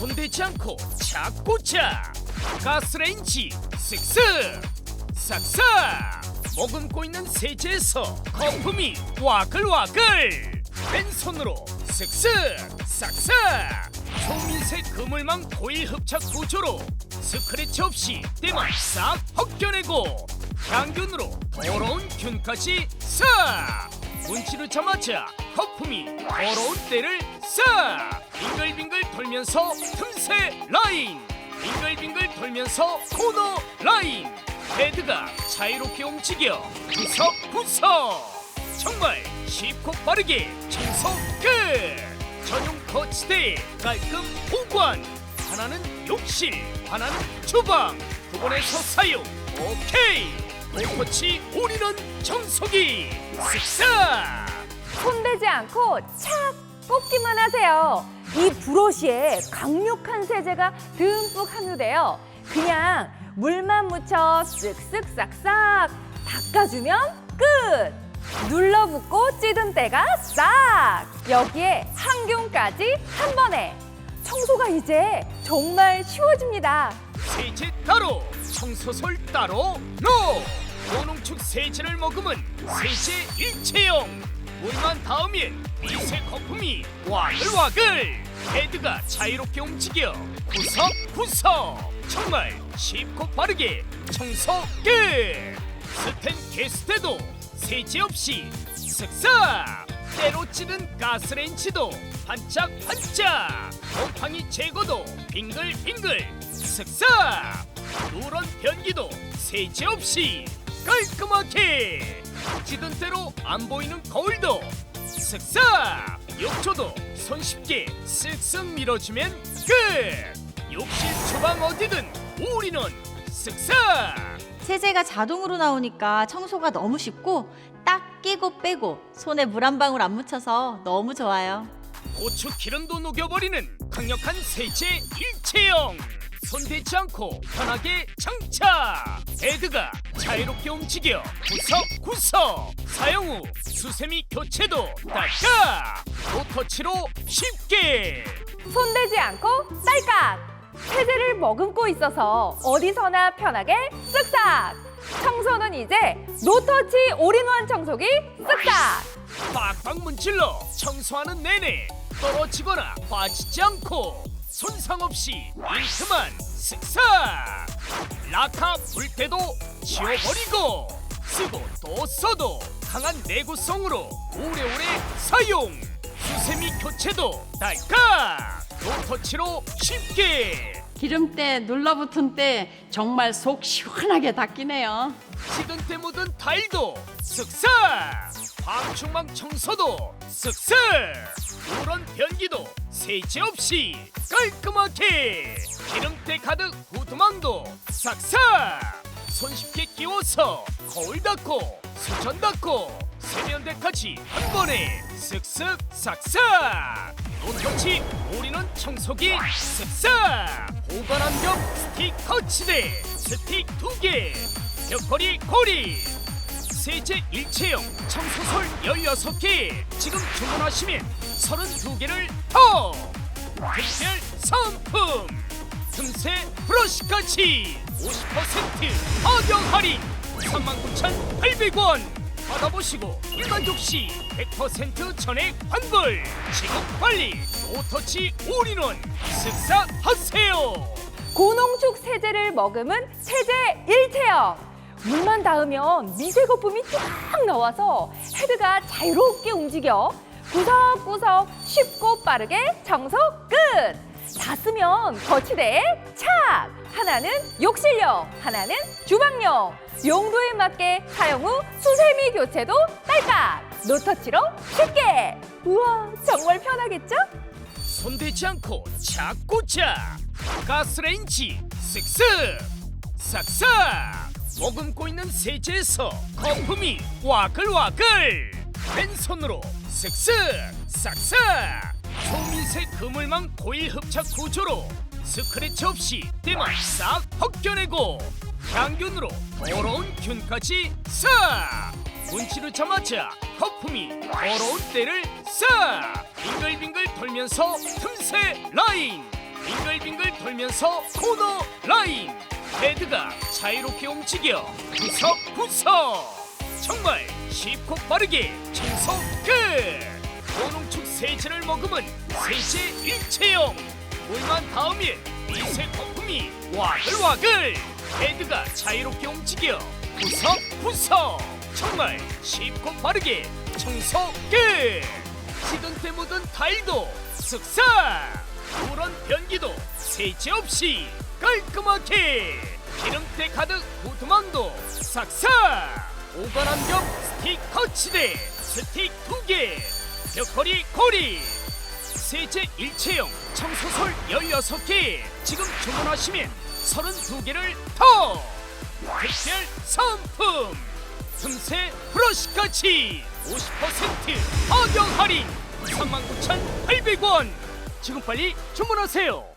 손대지 않고 착고차 가스레인지 쓱쓱 싹싹. 머금고 있는 세제에서 거품이 와글와글. 왼손으로 쓱쓱 싹싹. 초미세 그물망 고일 흡착 구조로 스크래치 없이 때만 싹 벗겨내고 향균으로 더러운 균까지 싹. 문치를 참아자 거품이 더러운 때를 싹 빙글빙글 돌면서 틈새 라인. 빙글빙글 돌면서 코너 라인. 헤드가 자유롭게 움직여 구석 구석. 정말 쉽고 빠르게 청소 끝. 전용 거치대 깔끔 보관. 하나는 욕실 하나는 주방. 두 번에서 사용 오케이. 모터치 올인원 청소기. 쓱싹 손대지 않고 착 뽑기만 하세요. 이 브러쉬에 강력한 세제가 듬뿍 함유되어 그냥 물만 묻혀 쓱쓱 싹싹 닦아주면 끝! 눌러붙고 찌든 때가 싹! 여기에 항균까지 한 번에 청소가 이제 정말 쉬워집니다. 세제 따로 청소솔 따로 노 고농축 세제를 머금은 세제 일체형 물만 닿으면 미세 거품이 와글와글. 헤드가 자유롭게 움직여 구석구석. 정말 쉽고 빠르게 청소 끝 스텐 게스트도 세제 없이 쓱싹 때로 찌는 가스레인지도 반짝반짝. 곰팡이 제거도 빙글빙글. 쓱싹 누런 변기도 세제 없이 깔끔하게. 찌든 때로 안 보이는 거울도 쓱싹 욕조도 손쉽게 쓱쓱 밀어주면 끝! 욕실 주방 어디든 올인원 쓱싹 세제가 자동으로 나오니까 청소가 너무 쉽고 딱 끼고 빼고 손에 물 한 방울 안 묻혀서 너무 좋아요. 고추 기름도 녹여버리는 강력한 세제 일체형 손대지 않고 편하게 장착 헤드가 자유롭게 움직여 구석구석 사용 후 수세미 교체도 딸깍 노터치로 쉽게 손대지 않고 딸깍! 세제를 머금고 있어서 어디서나 편하게 쓱싹! 청소는 이제 노터치 올인원 청소기 쓱싹! 빡빡 문질러 청소하는 내내 떨어지거나 빠지지 않고 손상 없이 일트만 쓱싹 라카 불 때도 지워버리고 쓰고 또 써도 강한 내구성으로 오래오래 사용! 수세미 교체도 딸깍! 노터치로 쉽게! 기름때 눌러붙은 때 정말 속 시원하게 닦이네요. 지든 때 묻은 타일도 쓱싹 방충망 청소도 쓱싹 누런 변기도 세제 없이 깔끔하게 기름때 가득 후드망도 싹싹! 손쉽게 끼워서 거울 닦고 수전 닦고 세면대까지 한 번에 쓱쓱 싹싹! 노터치 올인원 청소기 쓱싹! 보관한 겹 스틱 터치대 스틱 두개 벽걸이 고리 세제 일체형 청소솔 16개. 지금 주문하시면 32개를 더 특별 상품. 틈새 브러쉬까지 50% 가격 할인 39,800원. 받아보시고 불만족시 100% 전액 환불. 빨리 오터치 올인원 쓱싹하세요. 고농축 세제를 머금은 세제 일체형. 물만 닿으면 미세 거품이 쫙 나와서 헤드가 자유롭게 움직여 구석구석 쉽고 빠르게 청소 끝. 다 쓰면 거치대에 착. 하나는 욕실용, 하나는 주방용. 용도에 맞게 사용 후 수세미 교체도 딸깍. 노터치로 쉽게. 우와, 정말 편하겠죠? 손대지 않고 착고차 가스레인지 쓱쓱 싹싹 머금고 있는 세제에서 거품이 와글와글. 왼손으로 쓱쓱 싹싹. 초미세 그물망 고일 흡착 구조로 스크래치 없이 때만 싹 벗겨내고 향균으로 더러운 균까지 싹. 문치를 참아자 거품이 더러운 때를 싹. 빙글빙글 돌면서 틈새 라인. 빙글빙글 돌면서 코너 라인 헤드가 자유롭게 움직여 구석 구석. 정말 쉽고 빠르게 청소 끝. 고농축 세제를 머금은 세제 일체형 물만 닿으면 미세 거품이 와글와글. 헤드가 자유롭게 움직여 구석 구석. 정말 쉽고 빠르게 청소 끝. 시든 때 묻은 타일도 쓱싹 누런 변기도 세제 없이 깔끔하게. 기름때 가득 후드망도 싹싹. 오가람 겹 스틱 터치대 스틱 두개 벽걸이 고리. 세제 일체형 청소솔 16개. 지금 주문하시면 32개를 더. 특별 상품. 틈새 브러쉬까지 50% 가격 할인. 39,800원. 지금 빨리 주문하세요